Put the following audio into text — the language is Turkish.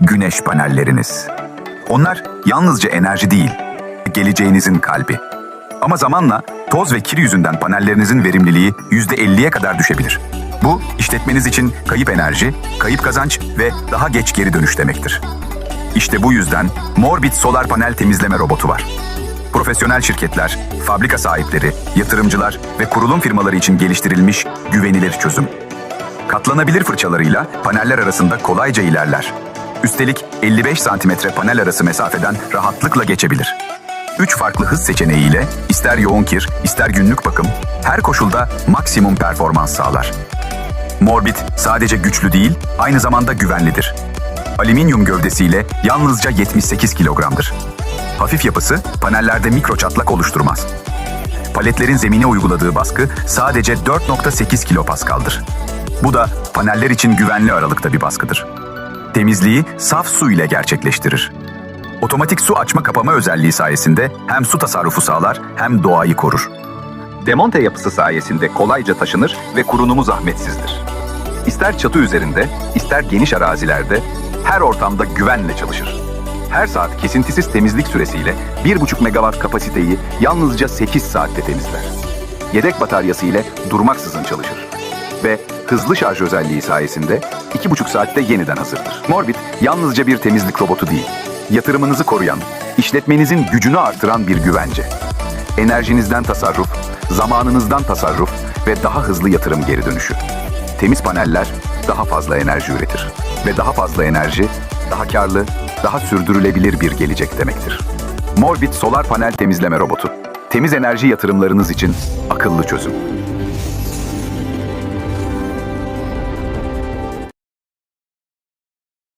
güneş panelleriniz. Onlar yalnızca enerji değil, geleceğinizin kalbi. Ama zamanla toz ve kir yüzünden panellerinizin verimliliği %50'ye kadar düşebilir. Bu, işletmeniz için kayıp enerji, kayıp kazanç ve daha geç geri dönüş demektir. İşte bu yüzden Morbid solar panel temizleme robotu var. Profesyonel şirketler, fabrika sahipleri, yatırımcılar ve kurulum firmaları için geliştirilmiş güvenilir çözüm. Katlanabilir fırçalarıyla paneller arasında kolayca ilerler. Üstelik 55 santimetre panel arası mesafeden rahatlıkla geçebilir. Üç farklı hız seçeneğiyle ister yoğun kir, ister günlük bakım, her koşulda maksimum performans sağlar. Morbid sadece güçlü değil, aynı zamanda güvenlidir. Alüminyum gövdesiyle yalnızca 78 kilogramdır. Hafif yapısı panellerde mikro çatlak oluşturmaz. Paletlerin zemine uyguladığı baskı sadece 4.8 kilopaskaldır. Bu da paneller için güvenli aralıkta bir baskıdır. Temizliği saf su ile gerçekleştirir. Otomatik su açma kapama özelliği sayesinde hem su tasarrufu sağlar hem doğayı korur. Demonte yapısı sayesinde kolayca taşınır ve kurunumu zahmetsizdir. İster çatı üzerinde, ister geniş arazilerde her ortamda güvenle çalışır. Her saat kesintisiz temizlik süresiyle 1,5 megawatt kapasiteyi yalnızca 8 saatte temizler. Yedek bataryası ile durmaksızın çalışır. Ve hızlı şarj özelliği sayesinde 2,5 saatte yeniden hazırdır. Morbid yalnızca bir temizlik robotu değil, yatırımınızı koruyan, işletmenizin gücünü artıran bir güvence. Enerjinizden tasarruf, zamanınızdan tasarruf ve daha hızlı yatırım geri dönüşü. Temiz paneller daha fazla enerji üretir. Ve daha fazla enerji, daha karlı, daha sürdürülebilir bir gelecek demektir. Morbid solar panel temizleme robotu. Temiz enerji yatırımlarınız için akıllı çözüm.